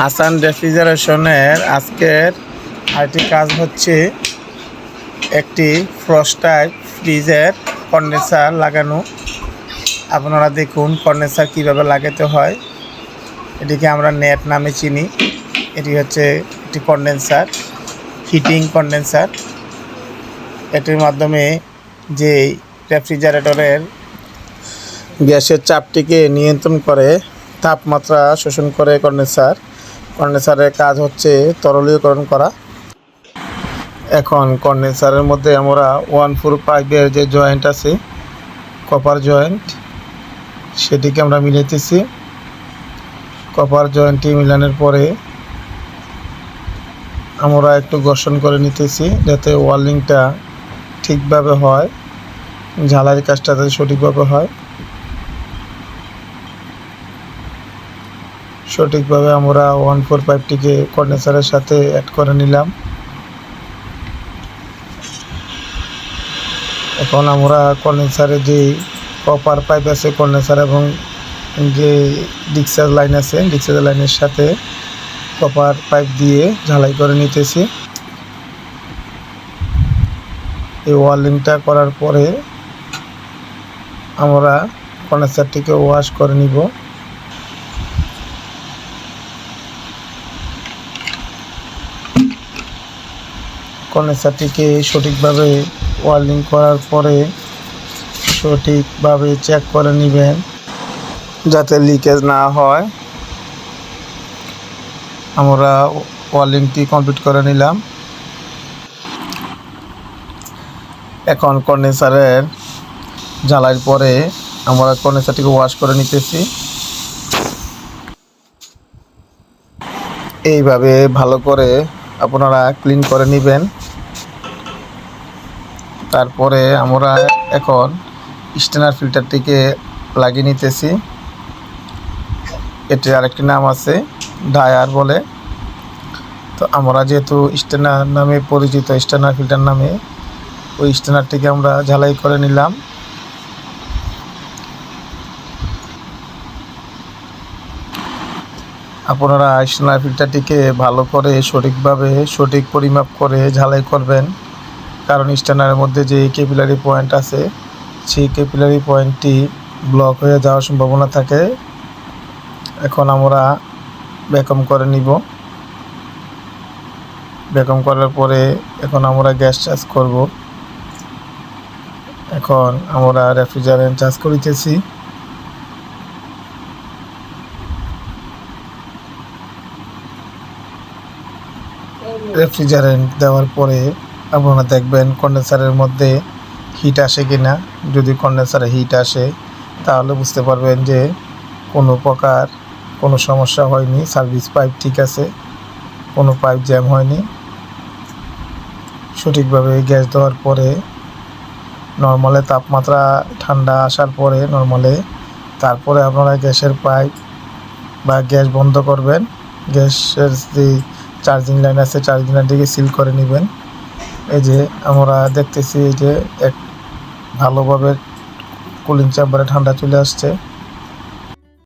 হাসান রেফ্রিজারেশনের আজকের আরেকটি কাজ হচ্ছে একটি ফ্রস্ট টাইপ ফ্রিজের কন্ডেন্সার লাগানো। আপনারা দেখুন কন্ডেন্সার কীভাবে লাগাতে হয়। এটিকে আমরা নেট নামে চিনি। এটি হচ্ছে একটি কন্ডেন্সার হিটিং কন্ডেন্সার এটির মাধ্যমে যে রেফ্রিজারেটরের গ্যাসের চাপটিকে নিয়ন্ত্রণ করে, তাপমাত্রা শোষণ করে কন্ডেন্সার কন্ডেন্সারের কাজ হচ্ছে তরলীয়করণ করা। এখন কন্ডেন্সারের মধ্যে আমরা ওয়ান ফোর পাইপের যে জয়েন্ট আছে কপার জয়েন্ট সেটিকে আমরা মিলাইতেছি। কপার জয়েন্টটি মিলানোর পরে আমরা একটু ঘর্ষণ করে নিতেছি যাতে ওয়ার্লিংটা ঠিকভাবে হয়, ঝালাইয়ের কাজটা যাতে সঠিকভাবে হয়। সঠিকভাবে আমরা ওয়ান ফোর পাইপটিকে কন্ডেন্সারের সাথে অ্যাড করে নিলাম। এখন আমরা কন্ডেন্সারে যে কপার পাইপ আছে কন্ডেন্সার এবং যে ডিক্সার লাইন আছে ডিক্সার লাইনের সাথে কপার পাইপ দিয়ে ঝালাই করে নিতেছি। এই ওয়ার্লিংটা করার পরে আমরা কন্ডেন্সারটিকে ওয়াশ করে নিব। কন্ডেন্সারটিকে সঠিকভাবে ওয়ার্লিং করার পরে সঠিকভাবে চেক করে নেবেন, যাতে লিকেজ না হয়। আমরা ওয়ার্লিংটি কমপ্লিট করে নিলাম। এখন কন্ডেন্সারের জ্বালার পরে আমরা কন্ডেন্সারটিকে ওয়াশ করে নিতেছি। এইভাবে ভালো করে আপনারা ক্লিন করে নেবেন। তারপরে আমরা এখন স্টেনার ফিল্টারটিকে লাগিয়ে নিতেছি। এটির আরেকটি নাম আছে ডায়ার বলে। তো আমরা যেহেতু স্টেনার নামে পরিচিত স্টেনার ফিল্টার নামে, ওই স্টেনারটিকে আমরা ঝালাই করে নিলাম। আপনারা স্টেনার ফিল্টারটিকে ভালো করে সঠিকভাবে সঠিক পরিমাপ করে ঝালাই করবেন। কারণ স্ট্যান্ডারের মধ্যে যে ক্যাপিলারি পয়েন্ট আছে, সেই ক্যাপিলারি পয়েন্টটি ব্লক হয়ে যাওয়ার সম্ভাবনা থাকে। এখন আমরা ব্যাকম করে নিব। ব্যাকম করার পরে এখন আমরা গ্যাস চার্জ করব। এখন আমরা রেফ্রিজারেন্ট চার্জ করিতেছি। রেফ্রিজারেন্ট দেওয়ার পরে আপনারা দেখবেন কন্ডেন্সারের মধ্যে হিট আসে কি না যদি কন্ডেন্সারে হিট আসে, তাহলে বুঝতে পারবেন যে কোনো প্রকার কোনো সমস্যা হয়নি সার্ভিস পাইপ ঠিক আছে, কোনো পাইপ জ্যাম হয়নি। সঠিকভাবে গ্যাস দেওয়ার পরে নর্মালে তাপমাত্রা ঠান্ডা আসার পরে নর্মালে তারপরে আপনারা গ্যাসের পাইপ বা গ্যাস বন্ধ করবেন। গ্যাসের যে চার্জিং লাইন আছে, চার্জিং লাইনটিকে সিল করে নেবেন। এই যে আমরা দেখতেছি যে এক ভালোভাবে কুলিং চেম্বারে ঠান্ডা চলে আসছে।